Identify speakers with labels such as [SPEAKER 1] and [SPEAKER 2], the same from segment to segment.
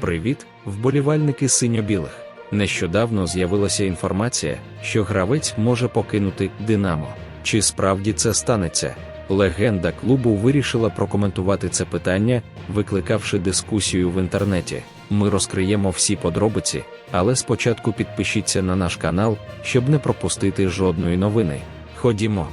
[SPEAKER 1] Привіт, вболівальники синьо-білих. Нещодавно з'явилася інформація, що гравець може покинути Динамо. Чи справді це станеться? Легенда клубу вирішила прокоментувати це питання, викликавши дискусію в інтернеті. Ми розкриємо всі подробиці, але спочатку підпишіться на наш канал, щоб не пропустити жодної новини. Ходімо.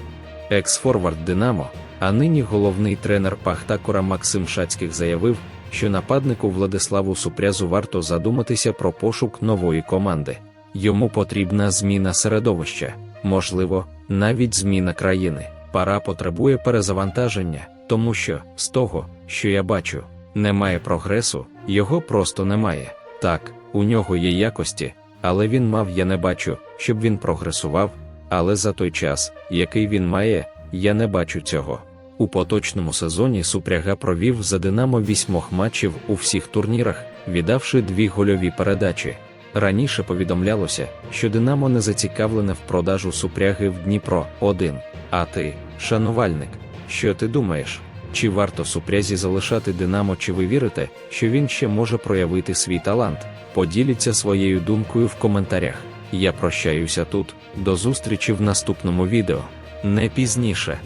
[SPEAKER 1] Екс-форвард Динамо, а нині головний тренер Пахтакора Максим Шацьких заявив, що нападнику Владиславу Супрязу варто задуматися про пошук нової команди. Йому потрібна зміна середовища, можливо, навіть зміна країни. Пара потребує перезавантаження, тому що, з того, що я бачу, немає прогресу, його просто немає. Так, у нього є якості, але він мав, я не бачу, щоб він прогресував, але за той час, який він має, я не бачу цього. У поточному сезоні Супряга провів за Динамо вісьмох матчів у всіх турнірах, віддавши дві гольові передачі. Раніше повідомлялося, що Динамо не зацікавлене в продажу Супряги в Дніпро 1. А ти, шанувальник, що ти думаєш? Чи варто Супрязі залишати Динамо, чи ви вірите, що він ще може проявити свій талант? Поділіться своєю думкою в коментарях. Я прощаюся тут, до зустрічі в наступному відео. Не пізніше.